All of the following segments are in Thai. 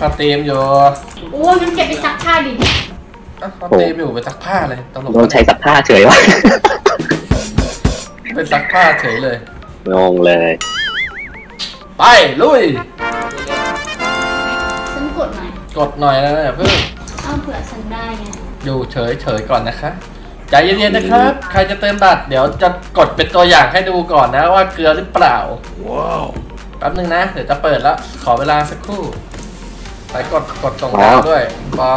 สตรีมอยู่โอ้งั้นเก็บไปซักผ้าดิอะสตรีมอยู่ไปซักผ้าเลยตลกโดนใช้สักผ้าเฉยวะ ไปซักผ้าเฉยเลย งงเลย ไปลุย ฉันกดหน่อยกดหน่อยนะอย่าเพิ่งเอาเผื่อฉันได้ไงอยู่เฉยเฉยๆก่อนนะคะใจเย็นๆนะครับ ใครจะเติมบัตรเดี๋ยวจะกดเป็นตัวอย่างให้ดูก่อนนะว่าเกลือหรือเปล่า ว้าว แป๊บนึงนะ เดี๋ยวจะเปิดแล้ว ขอเวลาสักครู่ ไปกดกดส่งดาวด้วยพอ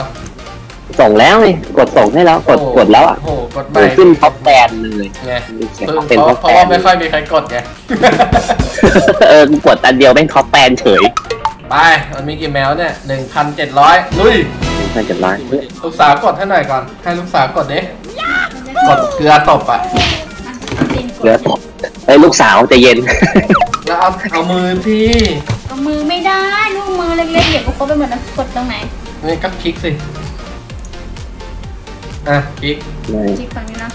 ส่งแล้วไงกดส่งให้แล้วกดโอ้กดแล้วอะโอ้โหกดไปมันขึ้นท็อปแบนเลยไงเสียงเพิ่งเป็นเพท็อราะปเพราะแบว่านไม่ค่อยมีใครกดไงเออกูกดอันเดียวเป็นท็อปแบนเฉย ไปมันมีกี่แมวเนี่ยหนึ่งพันเจ็ดร้อยลุยน่าจะร้ายลูกสาวกดให้หน่อยก่อน ให้ลูกสาวกดดิกดเกลือตบอะตีนกเหลือดตบไอ้ยลูกสาวใจะเย็นแล้วเอาเอามือที่เอา มือไม่ได้ลูกมือเล็กๆเดี๋ยวกูกดไปเหมือนน้ำกดตรงไหนนี่ก็คลิกสิ อะคลิกจิกฝั่งนี้นะ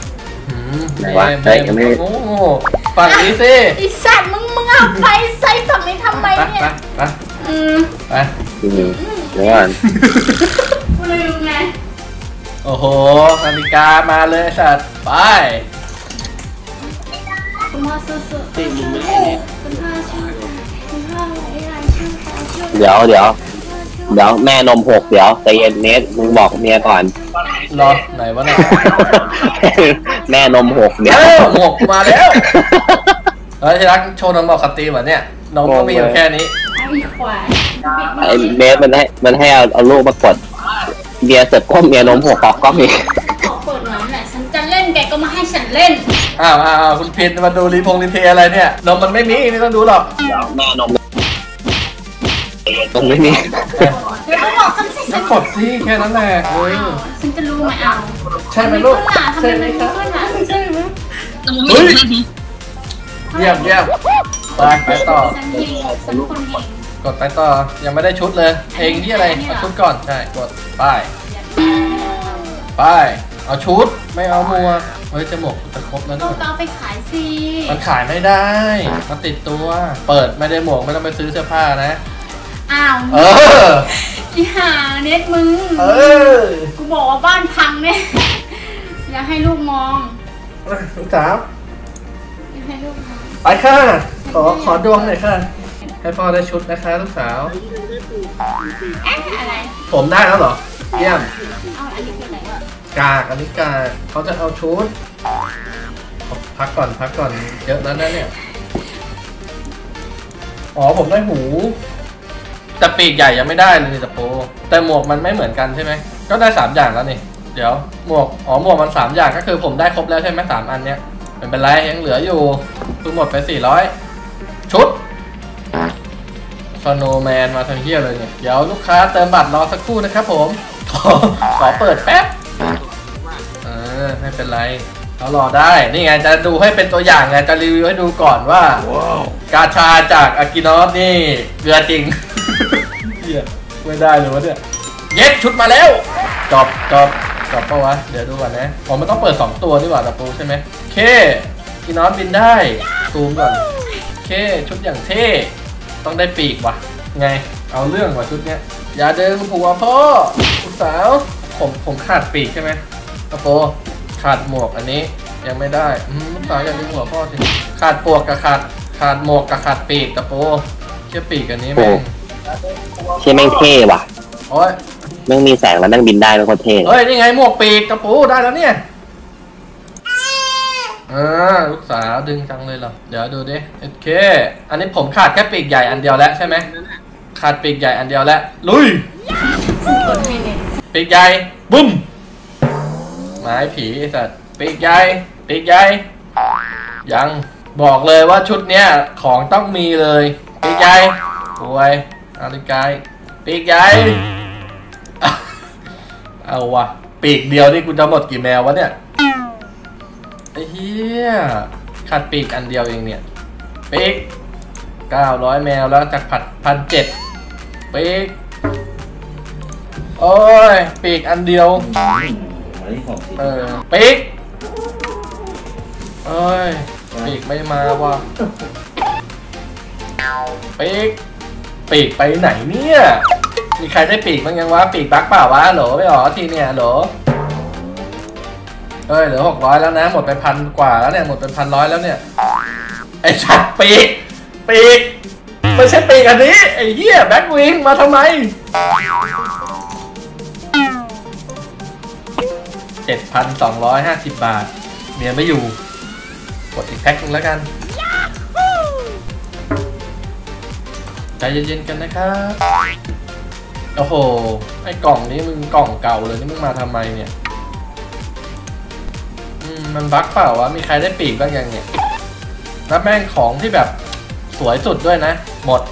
หืมไหนวะแม่เฮ้ยยังไม่โอ้โหฝั่งนี้สิไอสัตว์มึงมึงเอาไปใส่ฝั่งนี้ทำไมไปเนี่ย ไปไปอืมไปอืมเดี๋ยวก่อนกูเลยรู้ไงโอ้โหนาฬิกามาเลยสัตว์ไปคุณพ่อสู้ๆคุณพ่อชื่อคุ เขาชื่อเดี๋ยวเดี๋ยวเดี๋ยวแม่นมหกเดี๋ยวใจเย็นเนสมึงบอกเมียก่อน รอไหนวะเนี่ยแม่นมหกเดี๋ยวเอ้าหมวกมาแล้วเฮ้ยที่รักโชว์นมบอกสตรีมเหรอเนี่ยนมก็มีอยู่แค่นี้ไอ้ควายไอ้เนสมันให้มันให้เอาเอาลูกมากดเมียเสร็จก้มเมียนมหกออกกล้องอีกขอเปิดหน่อยแหละฉันจะเล่นแกก็มาให้ฉันเล่นอ้าวอ้าวอ้าวคุณพินมาดูรีพงรีเพย์อะไรเนี่ยนมมันไม่มีไม่ต้องดูหรอกเดี๋ยวแม่นม ตรงไม่มีเอ้ยเดี๋ยวก็บอกฉันสิก็ฉันกดสิแค่นั้นแหละเออฉันจะรู้ไหมเอาใช่ไหมลูกทำไมไม่ขึ้นล่ะทำไมใช่ไม่ไหมขึ้นเฮ้ยเยี่ยมเยี่ยมไปไปต่อ ฉันเองฉันคนเองกดไปต่อ ยังไม่ได้ชุดเลยเพลงที่อะไรเอาชุดก่อน ใช่ กดไปไปเอาชุด ไม่เอาหมัวกเฮ้ยจะหมวกจะครบแล้วก็นี่เอาไปขายสิมันขายไม่ได้ มันติดตัว เปิดไม่ได้หมวกไม่ต้องไปซื้อเสื้อผ้านะ อ้าวเอออีห่าเน็ตมึงเออกูบอกว่าบ้านพังเนี่ยอย่าให้ลูกมองลูกสาวอย่าให้ลูกมองไปค่ะขอขอดวงหน่อยค่ะให้พ่อได้ชุดนะคะลูกสาวเอ๊ะอะไรผมได้แล้วเหรอเยี่ยมเอาอันนี้คืออะไรวะกากอันนี้กากเขาจะเอาชุดพักก่อนพักก่อนเยอะแล้วนะเนี่ยอ๋อผมได้หู แต่ปีกใหญ่ยังไม่ได้เลยนี่ตะโปแต่หมวกมันไม่เหมือนกันใช่ไหมก็ได้สามอย่างแล้วนี่ เดี๋ยวหมวกอ๋อหมวกมันสามอย่างก็คือผมได้ครบแล้วใช่ไหมสามอันเนี้ยไม่เป็นไรยังเหลืออยู่เพิ่งหมดไปสี่ร้อยชุดสโนแมนมาทางเฮียเลยเนี่ยเดี๋ยวลูกค้าเติมบัตรรอสักครู่นะครับผม ขอขอเปิดแป๊บเออไม่เป็นไรเรารอได้ นี่ไงจะดูให้เป็นตัวอย่างไงจะรีวิวให้ดูก่อนว่ากาชาจากอากินอสนี่เกลือจริง เหี้ยไม่ได้เลยวะเนี่ย เย็ดชุดมาแล้วจบจบจบปะวะ เดี๋ยวดูก่อนนะผมมันต้องเปิด 2 ตัวดีกว่าตะปูใช่ไหมเคกินอสบินได้ซูมก่อนเคชุดอย่างเท่ต้องได้ปีกว่ะ ไงเอาเรื่องว่ะชุดเนี้ยอย่าเดินผัวพ่อลูกสาวผมผมขาดปีกใช่ไหมตะโปขาดหมวกอันนี้ยังไม่ได้อืมลูกสาวอย่าดึงหัวพ่อสิขาดปวกกับขาดขาดหมวกกับขาดปีกตะโปเชื่อปีกอันนี้แม่ง เชี่ยแม่งเท่ว่ะโอ้ยแม่งมีแสงแล้วแม่งบินได้แล้วก็เท่เฮ้ยนี่ไงหมวกปีกตะปูได้แล้วเนี่ยอ่าลูกสาวดึงจังเลยเหรอเดี๋ยวดูดิโอเค อันนี้ผมขาดแค่ปีกใหญ่อันเดียวแล้วใช่ไหมขาดปีกใหญ่อันเดียวแล้วลุยกดให้เน็ตปีกใหญ่บุ้มไม้ผีไอ้สัตว์ปีกใหญ่ปีกใหญ่ยังบอกเลยว่าชุดเนี้ยของต้องมีเลยปีกใหญ่ป่วย อาริกายปีกใหญ่เอาวะปีกเดียวนี่กูจะหมดกี่แมววะเนี่ยไอ้เหี้ยขาดปีกอันเดียวเองเนี่ยปีกเก้าร้อยแมวแล้วจากผัดพันเจ็ดปีกโอ้ยปีกอันเดียวเออปีกเอ้ยปีกไม่มาว่ะปีก ปีกไปไหนเนี่ย มีใครได้ปีกบ้างยังวะ ปีกบักเปล่าวะโหลไม่หรอทีเนี่ยโหลเอ้ยเหลือหกร้อยแล้วนะ หมดไปพันกว่าแล้วเนี่ย หมดไปพันร้อยแล้วเนี่ย ไอ้ชัดปีก ปีกไม่ใช่ปีกอันนี้ ไอ้เหี้ยแบ็กวิงมาทำไมเจ็ดพันสองร้อยห้าสิบบาท เมียไม่อยู่ กดอีกแพ็คนึงแล้วกัน เย็นๆกันนะครับโอ้โห ไอ้กล่องนี้มึงกล่องเก่าเลยนี่มึงมาทำไมเนี่ยอืมมันบั๊กเปล่าวะ มีใครได้ปีกบ้างยังเนี่ยแล้วแม่งของที่แบบสวยสุดด้วยนะ หมด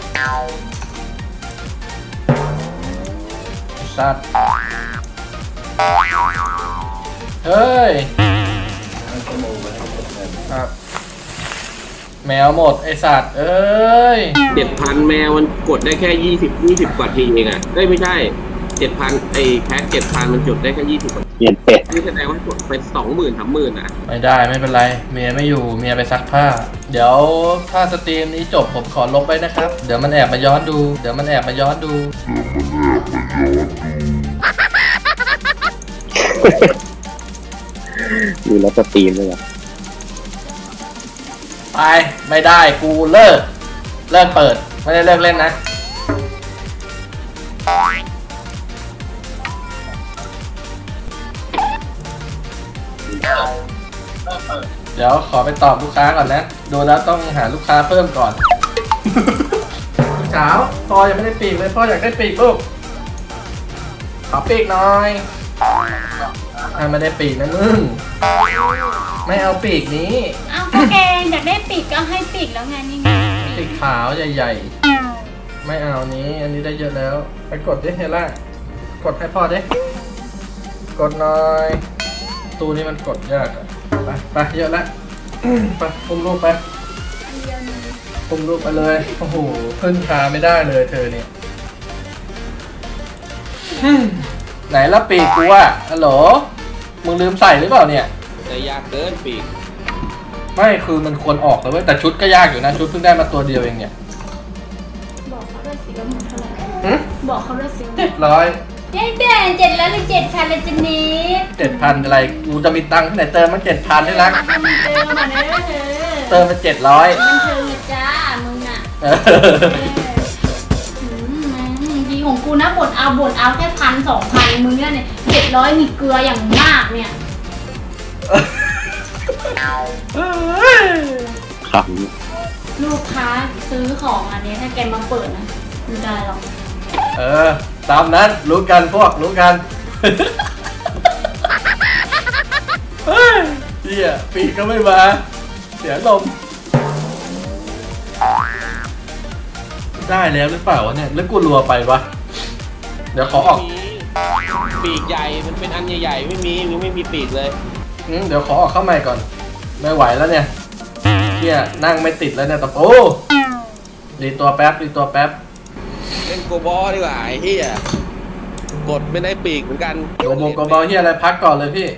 สัตว์เฮ้ยครับ แมวหมดไอสัตว์ เอ้ยเจ็ดพันแมวมันกดได้แค่ยี่สิบยี่สิบกว่าทีเองอะเอ้ยไม่ใช่เจ็ดพันไอ้แพ็คเจ็ดพันมันจุดได้แค่ยี่สิบกว่าเปลี่ยนเป็ดนี่แสดงว่ากดไปสองหมื่นสามหมื่นอะ ไม่ได้ไม่เป็นไร เมียไม่อยู่เมียไปซักผ้า เดี๋ยวถ้าสตรีมนี้จบผมขอลบไว้นะครับ เดี๋ยวมันแอบมาย้อนดู เดี๋ยวมันแอบมาย้อนดูดูแล้วสตรีมเลยอะ ไปไม่ได้กูเลิก เลิกเปิด ไม่ได้เลิกเล่นนะ เดี๋ยวขอไปตอบลูกค้าก่อนนะ ดูแล้วต้องหาลูกค้าเพิ่มก่อนลูกสาวพ่อยังไม่ได้ปีกเลยพ่ออยากได้ปีกลูกขอปีกหน่อยไม่ได้ปีกนะมึง ไม่เอาปีกนี้ เอาก็แกอยากได้ปีกก็ให้ปีกแล้วไงนี่ไงสีขาวใหญ่ๆ ไม่เอานี้ อันนี้ได้เยอะแล้ว ไปกดดิเฮล่ากดให้พ่อดิ กดหน่อย ตู้นี้มันกดยากอะไปไปเยอะแล้วไปปุ่มลูกไปอันเดียวนึงปุ่มลูกไปเลย โอ้โหขึ้นขาไม่ได้เลยเธอเนี่ยอืมไหนละปีกกูอะฮัลโหล มึงลืมใส่หรือเปล่าเนี่ยแต่ยากเกินปีก ไม่คือมันควรออกแล้วเว้ยแต่ชุดก็ยากอยู่นะ ชุดเพิ่งได้มาตัวเดียวเองเนี่ย บอกเขาด้วยสิว่าหมดเท่าไหร่หึบอกเขาด้วยสิเจ็ดร้อยเย้เด่นเจ็ดแล้วหรือเจ็ดพันละจะนิดเจ็ดพันอะไรกูจะมีตังค์ที่ไหนเติมมาเจ็ดพันได้รักมันเติมมาเนอะเธอเติมมาเจ็ดร้อยมันเติมจ้ามึงอะเอออืมดีของกูนะบ่นเอาบ่นเอาแค่พันสองพันมึงเนี่ยเจ็ดร้อยมีเกลืออย่างมากเนี่ย ครับลูกค้าซื้อของอันนี้ถ้าแกมาเปิดนะไม่ได้หรอกเออ ตามนั้นรู้กันพวกรู้กันเฮ้ยเฮียปีกก็ไม่มาเสียลมได้แล้วหรือเปล่าวะเนี่ยแล้วกูรัวไปวะเดี๋ยวขอออกมีปีกใหญ่ มันเป็นอันใหญ่ๆ ไม่มียังไม่มีปีกเลยอืม เดี๋ยวขอออกเข้าใหม่ก่อน ไม่ไหวแล้วเนี่ยเฮียนั่งไม่ติดแล้วเนี่ยตะโอ้รีตัวแป๊บรีตัวแป๊บเล่นโกบอลดีกว่าไอ้เหี้ยกดไม่ได้ปีกเหมือนกันโกโบโกบอลเฮียอะไรพักก่อนเลยพี่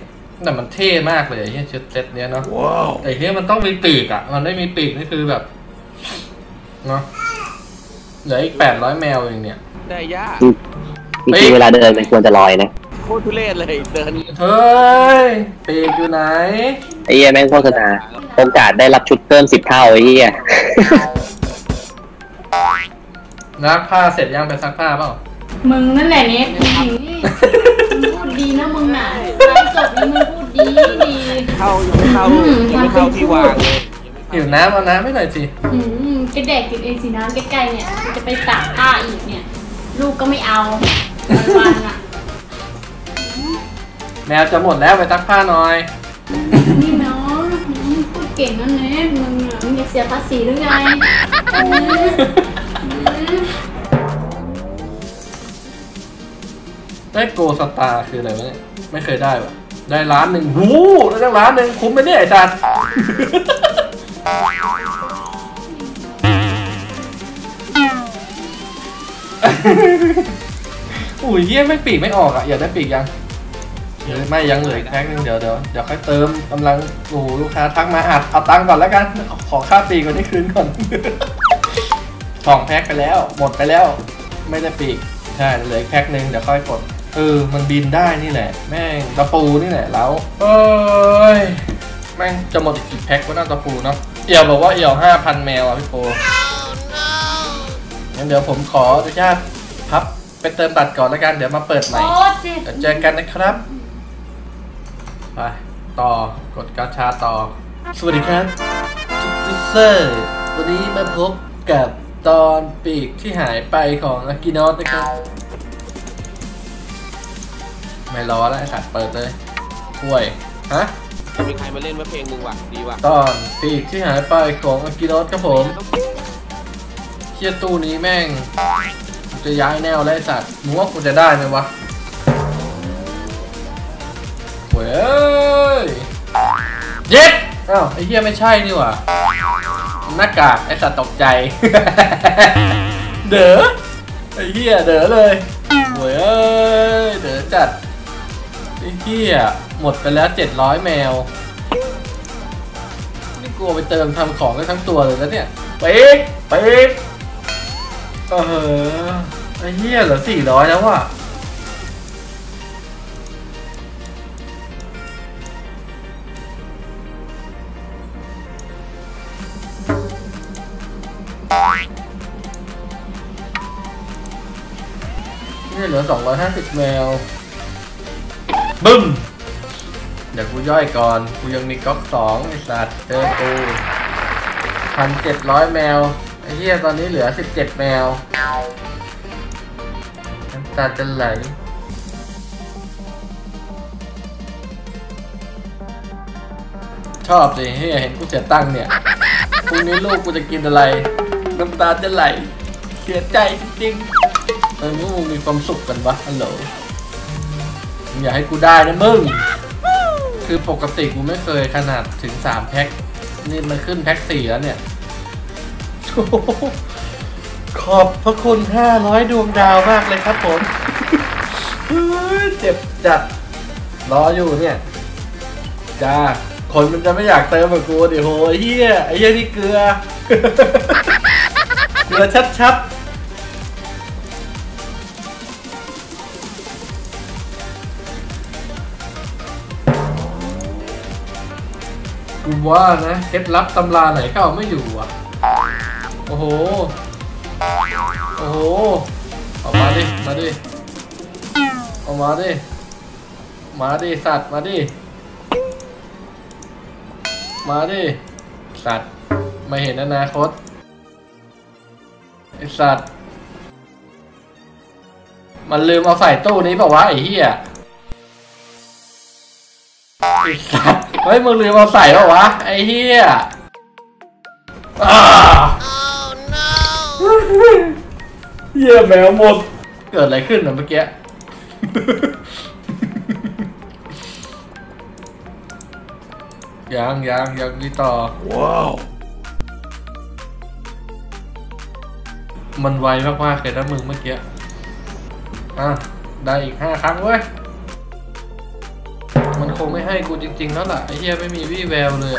แต่มันเท่มากเลยไอ้เฮียชุดเซ็ตเนี้ยเนาะแต่เฮียมันต้องมีปีกอะ มันไม่มีปีกนี่คือแบบเนาะเหลืออีกแปดร้อยแมวเองเนี่ย ได้ยากจริงๆเวลาเดินมันควรจะลอยนะ โคตรทุเรศเลยเดินเฮ้ยปีกอยู่ไหน ไอ้เหี้ยแม่งโฆษณาโอกาสได้รับชุดเพิ่มสิบเท่าไอ้เหี้ยนักผ้าเสร็จยังไปซักผ้าเปล่า มึงนั่นแหละเนี่ยมึงพูดดีนะมึงน่ะไลฟ์สดนี่มึงพูดดีดีเข้ายังไม่เข้าอืมยังไม่เข้าที่วางเลยหิวน้ำเอาน้ำให้หน่อยสิอืมก็แดกกินเองสิน้ำใกล้ๆเนี่ยจะไปตากผ้าอีกเนี่ย ลูกก็ไม่เอาวันๆอะ แมวจะหมดแล้วไปซักผ้าหน่อย นี่เนาะพูดเก่งนั่นเน็ตมึงอะมึงอยากเสียภาษีหรือไงอืมอืมได้โกสตาร์คืออะไรวะเนี่ย ไม่เคยได้วะได้ล้านหนึ่งหูได้ตั้งล้านหนึ่งคุ้มไหมเนี่ยไอ้จันอุ้ยเยี่ยไม่ปีกไม่ออกอะ อยากได้ปีกยังเดี๋ยว ไม่ยังเหลืออีกแพ็คนึงเดี๋ยวเดี๋ยวเดี๋ยวค่อยเติมกำลังโอ้โหลูกค้าทักมาอัดเอาตังค์ก่อนแล้วกัน ขอค่าปีกวันนี้คืนก่อนสองแพ็คไปแล้ว หมดไปแล้ว ไม่ได้ปีกใช่เหลืออีกแพ็คหนึ่งเดี๋ยวค่อยกดเออมันบินได้นี่แหละ แม่งตะปูนี่แหละแล้วเอ้ยแม่งจะหมดอีกกี่แพ็ควะน่าตะปูเนาะเอี่ยวบอกว่าเอี่ยวห้าพันแมวอะพี่โปงั้นเดี๋ยวผมขออนุญาตพับไปเติมบัตรก่อนแล้วกันเดี๋ยวมาเปิดใหม่โอ้เจ็บเดี๋ยวเจอกันนะครับ ไป ต่อกดกาชาต่อ สวัสดีครับจุดเซอร์วันนี้มาพบกับตอนปีกที่หายไปของอากินอสนะครับ ไม่รอแล้วไอ้สัตว์เปิดเลยห่วย ฮะ มีใครมาเล่นว่าเพลงมึงว่ะดีว่ะตอนปีกที่หายไปของอากินอสครับผมเคียตู้นี้แม่งกูจะย้ายแนวแล้วไอ้สัตว์มึงว่ากูจะได้ไหมวะ เว้ยเย็ดอ้าวไอ้เหี้ยไม่ใช่นี่หว่าหน้ากากไอ้สัตว์ตกใจ เด๋อไอ้เหี้ยเด๋อเลยเว้ยเด๋อจัดไอ้เหี้ยหมดไปแล้วเจ็ดร้อยแมวนี่กลัวไปเติมทำของได้ทั้งตัวเลยแล้วเนี่ยปิ๊กปิ๊กเออไอ้เหี้ยเหลือสี่ร้อยแล้วว่ะ ลือสองร้อยห้าสิบแมว บึ้ม เดี๋ยวกูย่อยก่อน กูยังมีก๊อกสองไอ้สัตว์เจอกูพันเจ็ดร้อยแมว ไอ้เหี้ยตอนนี้เหลือสิบเจ็ดแมวน้ำตาจะไหลชอบสิเฮียเห็นกูเสียตังค์เนี่ยพรุ่งนี้ลูกกูจะกินอะไร น้ำตาจะไหล เสียใจจริงๆ เออมึงมีความสุขกันวะฮัลโหลมึงอย่าให้กูได้นะมึง คือปกติกูไม่เคยขนาดถึงสามแพ็ค นี่มันขึ้นแพ็คสี่แล้วเนี่ย ขอบพระคุณห้าร้อยดวงดาวมากเลยครับผมเจ็บจัด รออยู่เนี่ย จ้า คนมันจะไม่อยากเติมกับกูดิโหไอ้เหี้ยไอ้เหี้ยนี่เกลือ เกลือชัดๆ กูว่านะเคล็ดลับตำราไหนก็เอาไม่อยู่อะ โอ้โห โอ้โหออกมาดิ มาดิออกมาดิ มาดิ สัตว์ มาดิ มาดิ สัตว์ ไม่เห็นอนาคต ไอสัตว์ มันลืมเอาใส่ตู้นี้ป่าวะไอ้เหี้ยไอสัตว์ เฮ้ยมึงลืมเอาใส่เปล่าวะ ไอ้เหี้ยอ้าเหี้ยแมวหมด เกิดอะไรขึ้นนะเมื่อกี้ ยังยังยังมีต่อ ว้าว มันไวมากๆเลยนะมึงเมื่อกี้ อะ ได้อีกห้าครั้งเว้ยมันค งไม่ให้กูจริงๆแล้วล่ะไอ้เหี้ยไม่มีวี่แววเลย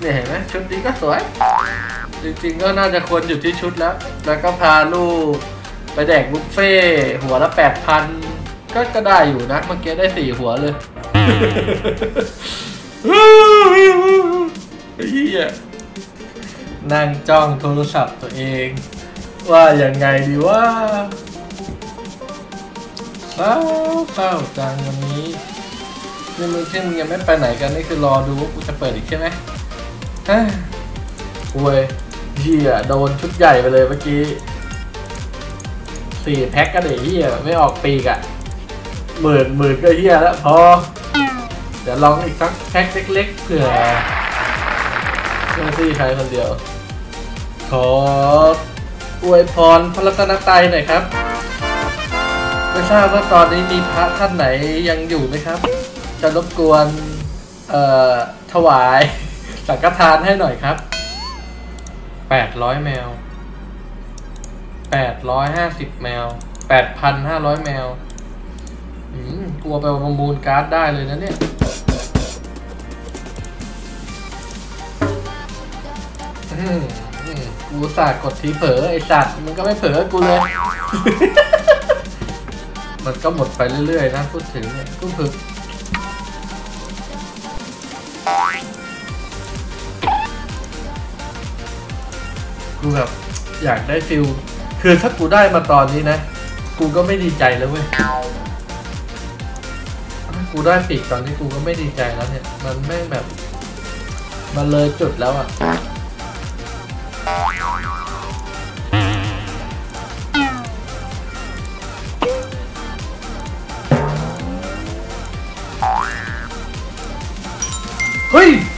เนี่ยเห็นไหมชุดนี้ก็สวย จริงๆก็น่าจะควรอยู่ที่ชุดแล้ว แล้วก็พาลูกไปแดกบุฟเฟ่หัวละแปดพันก็ก็ได้อยู่นะเมื่อกี้ได้สี่หัวเลยไอ้เหี้ยนั่งจ้องโทรศัพท์ตัวเอง ว่าอยังไงดีว่า เศร้าเศร้าจังวันนี้นี่มึงที่มึงยังไม่ไปไหนกันนี่คือรอดูว่ากูจะเปิดอีกใช่ไหมฮะโว้ยเหี้ยโดนชุดใหญ่ไปเลยเมื่อกี้สี่แพ็คก็เดี๋ยวเหี้ยไม่ออกปีกอะ่ะหมื่นหมื่นก็เหี้ยแล้วพอเดี๋ยวลองอีกสักแพ็คเล็กๆเผื่อเพื่อที่ใครคนเดียว ขออวยพรพระรัตนตรัยหน่อยครับ ไม่ทราบว่าตอนนี้มีพระท่านไหนยังอยู่ไหมครับ จะรบกวนเอ่อถวายสังฆทานให้หน่อยครับแปดร้อยแมวแปดร้อยห้าสิบแมวแปดพันห้าร้อยแมวอืมกลัวไปประมูลการ์ดได้เลยนะเนี่ยอืมอืมกูสาห์กดทีเผลอไอสัตว์มันก็ไม่เผลอกูเลย มันก็หมดไปเรื่อยๆนะพูดถึงเนี่ยกูฝึกกูแบบอยากได้ฟิลคือถ้ากูได้มาตอนนี้นะ กูก็ไม่ดีใจแล้วเว้ยกูได้ปีกตอนนี้กูก็ไม่ดีใจแล้วเนี่ย มันไม่แบบ มันเลยจุดแล้วอะ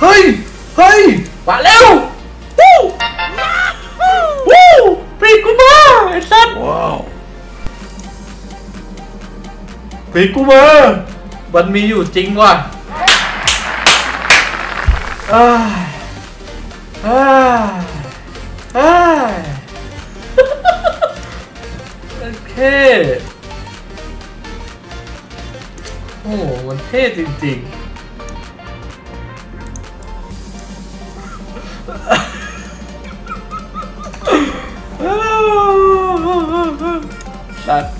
เฮ้ย เฮ้ยมาแล้ววู้วู้ปีกกูมาไอ้สัตว์ว้าวปีกกูมามันมีอยู่จริงว่ะอ้ายอ้ายอ้ายโอเคโอ้โหมันเท่จริงๆ สัตว์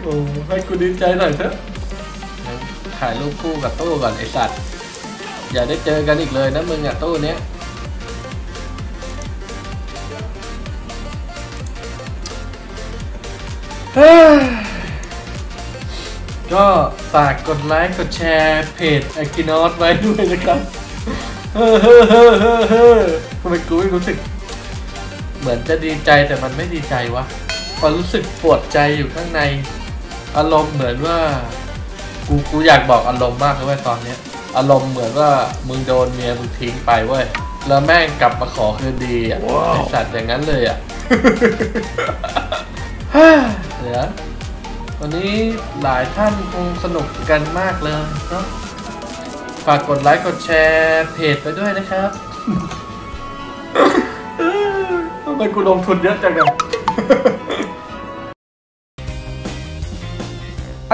โอ้ให้กูดีใจหน่อยเถอะถ่ายรูปคู่กับตู้ก่อนไอสัตว์ อย่าได้เจอกันอีกเลยนะมึงอะตู้เนี้ยก็ฝากกดไลค์ กดแชร์เพจ a k i n o s ไว้ด้วยนะครับ เฮ้อเฮ้อเฮ้อเฮ้อเฮ้อทำไมกูไม่รู้สึก เหมือนจะดีใจแต่มันไม่ดีใจวะพอรู้สึกปวดใจอยู่ข้างใน อารมณ์เหมือนว่า กูกูอยากบอกอารมณ์มากเลยเว้ยตอนเนี้ย อารมณ์เหมือนว่ามึงโดนเมียมึงทิ้งไปเว้ยแล้วแม่งกลับมาขอคืนดีอะไอสัตว์อย่างนั้นเลยอะเหลือวันนี้หลายท่านคงสนุกกันมากเลยเนาะฝากกดไลค์กดแชร์เพจไปด้วยนะครับทำไมกูลงทุนเยอะจังเนี่ย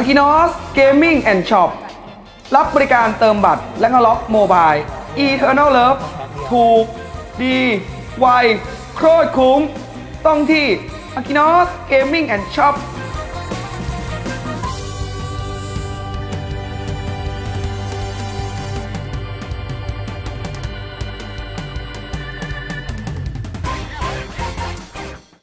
a k i n o s Gaming and Shop รับบริการเติมบัตรและก็ล็อกโมบาย Eternal Love ถูก ดีไวโคตรคุ้ม ต้องที่ a k i n o s Gaming and Shop